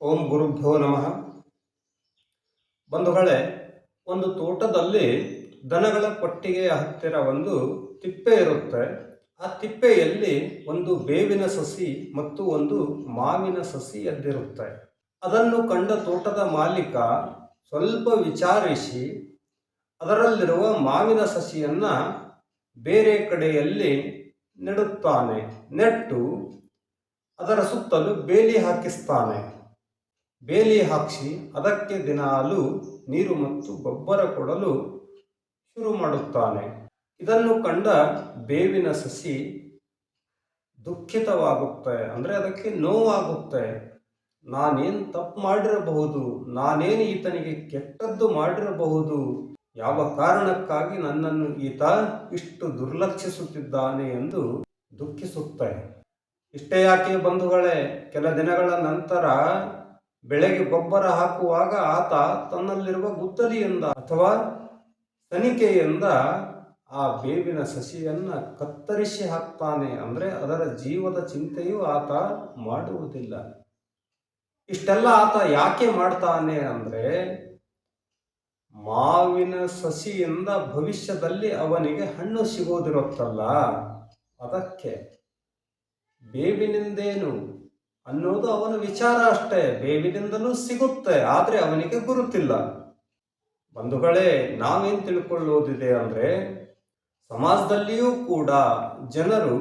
ಓಂ ಗುರುಭ್ಯೋ ನಮಃ. ಬಂಧುಗಳೇ, ಒಂದು ತೋಟದಲ್ಲಿ ದನಗಳ ಕೊಟ್ಟಿಗೆಯ ಹತ್ತಿರ ಒಂದು ತಿಪ್ಪೆ ಇರುತ್ತೆ. ಆ ತಿಪ್ಪೆಯಲ್ಲಿ ಒಂದು ಬೇವಿನ ಸಸಿ ಮತ್ತು ಒಂದು ಮಾವಿನ ಸಸಿ ಎದ್ದಿರುತ್ತೆ ಅದನ್ನು ಕಂಡ ತೋಟದ ಮಾಲೀಕ ಸ್ವಲ್ಪ ವಿಚಾರಿಸಿ, ಅದರಲ್ಲಿರುವ ಮಾವಿನ ಸಸಿಯನ್ನು ಬೇರೆ ಕಡೆಯಲ್ಲಿ ನೆಡುತ್ತಾನೆ, ನೆಟ್ಟು ಅದರ ಸುತ್ತಲೂ ಬೇಲಿ ಹಾಕಿಸ್ತಾನೆ. ಬೇಲಿ ಹಾಕಿಸಿ ಅದಕ್ಕೆ ದಿನಾಲು ನೀರು ಮತ್ತು ಗೊಬ್ಬರ ಕೊಡಲು ಶುರು ಮಾಡುತ್ತಾನೆ. ಇದನ್ನು ಕಂಡ ಬೇವಿನ ಸಸಿ ದುಃಖಿತವಾಗುತ್ತೆ. ಅಂದರೆ ಅದಕ್ಕೆ ನೋವಾಗುತ್ತೆ. ನಾನೇನು ತಪ್ಪು ಮಾಡಿರಬಹುದು? ನಾನೇನು ಈತನಿಗೆ ಕೆಟ್ಟದ್ದು ಮಾಡಿರಬಹುದು? ಯಾವ ಕಾರಣಕ್ಕಾಗಿ ನನ್ನನ್ನು ಈತ ಇಷ್ಟು ದುರ್ಲಕ್ಷಿಸುತ್ತಿದ್ದಾನೆ ಎಂದು ದುಃಖಿಸುತ್ತೆ. ಇಷ್ಟೇ ಯಾಕೆ ಬಂಧುಗಳೇ? ಕೆಲ ದಿನಗಳ ನಂತರ ಬೆಳೆಗೆ ಗೊಬ್ಬರ ಹಾಕುವಾಗ ಆತ ತನ್ನಲ್ಲಿರುವ ಗುತ್ತಲಿಯಿಂದ ಅಥವಾ ತನಿಖೆಯಿಂದ ಆ ಬೇವಿನ ಸಸಿಯನ್ನ ಕತ್ತರಿಸಿ ಹಾಕ್ತಾನೆ ಅಂದ್ರೆ ಅದರ ಜೀವದ ಚಿಂತೆಯೂ ಆತ ಮಾಡುವುದಿಲ್ಲ. ಇಷ್ಟೆಲ್ಲ ಆತ ಯಾಕೆ ಮಾಡ್ತಾನೆ ಅಂದ್ರೆ ಮಾವಿನ ಸಸಿಯಿಂದ ಭವಿಷ್ಯದಲ್ಲಿ ಅವನಿಗೆ ಹಣ್ಣು ಸಿಗೋದಿರುತ್ತಲ್ಲ, ಅದಕ್ಕೆ ಬೇವಿನಿಂದೇನು ಅನ್ನೋದು ಅವನ ವಿಚಾರ ಅಷ್ಟೇ. ಬೇವಿನಿಂದಲೂ ಸಿಗುತ್ತೆ, ಆದರೆ ಅವನಿಗೆ ಗುರುತಿಲ್ಲ. ಬಂಧುಗಳೇ, ನಾವೇನು ತಿಳ್ಕೊಳ್ಳೋದಿದೆ ಅಂದರೆ, ಸಮಾಜದಲ್ಲಿಯೂ ಕೂಡ ಜನರು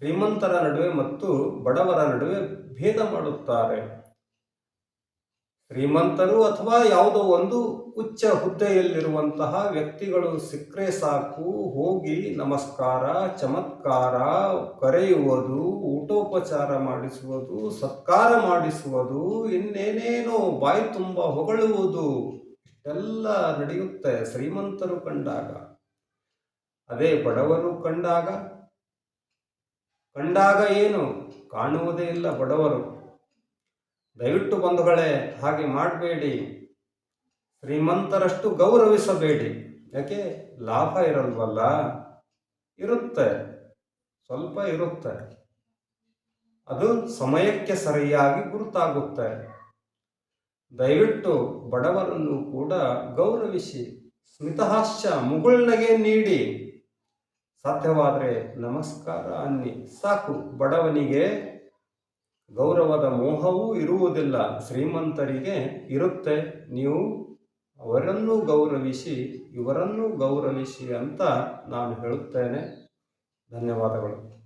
ಶ್ರೀಮಂತರ ನಡುವೆ ಮತ್ತು ಬಡವರ ನಡುವೆ ಭೇದ ಮಾಡುತ್ತಾರೆ. ಶ್ರೀಮಂತರು ಅಥವಾ ಯಾವುದೋ ಒಂದು ಉಚ್ಚ ಹುದ್ದೆಯಲ್ಲಿರುವಂತಹ ವ್ಯಕ್ತಿಗಳು ಸಿಕ್ಕರೆ ಸಾಕು, ಹೋಗಿ ನಮಸ್ಕಾರ, ಚಮತ್ಕಾರ, ಕರೆಯುವುದು, ಊಟೋಪಚಾರ ಮಾಡಿಸುವುದು, ಸತ್ಕಾರ ಮಾಡಿಸುವುದು, ಇನ್ನೇನೇನೋ ಬಾಯಿ ತುಂಬ ಹೊಗಳುವುದು ಎಲ್ಲ ನಡೆಯುತ್ತೆ ಶ್ರೀಮಂತರು ಕಂಡಾಗ. ಅದೇ ಬಡವರು ಕಂಡಾಗ. ಕಂಡಾಗ ಏನು? ಕಾಣುವುದೇ ಇಲ್ಲ ಬಡವರು. ದಯವಿಟ್ಟು ಬಂಧುಗಳೇ, ಹಾಗೆ ಮಾಡಬೇಡಿ. ಶ್ರೀಮಂತರಷ್ಟು ಗೌರವಿಸಬೇಡಿ. ಯಾಕೆ? ಲಾಭ ಇರಲ್ವಲ್ಲ. ಇರುತ್ತೆ. ಸ್ವಲ್ಪ ಇರುತ್ತೆ. ಅದು ಸಮಯಕ್ಕೆ ಸರಿಯಾಗಿ ಗುರುತಾಗುತ್ತೆ. ದಯವಿಟ್ಟು ಬಡವರನ್ನು ಕೂಡ ಗೌರವಿಸಿ, ಸ್ಮಿತಹಾಸ್ಯ ಮುಗುಳ್ನಗೆ ನೀಡಿ. ಸಾಧ್ಯವಾದರೆ ನಮಸ್ಕಾರ ಅನ್ನಿ. ಸಾಕು ಬಡವನಿಗೆ. ಗೌರವದ ಮೋಹವೂ ಇರುವುದಿಲ್ಲ. ಶ್ರೀಮಂತರಿಗೆ ಇರುತ್ತೆ. ನೀವು ಅವರನ್ನು ಗೌರವಿಸಿ ಇವರನ್ನು ಗೌರವಿಸಿ ಅಂತ ನಾನು ಹೇಳುತ್ತೇನೆ. ಧನ್ಯವಾದಗಳು.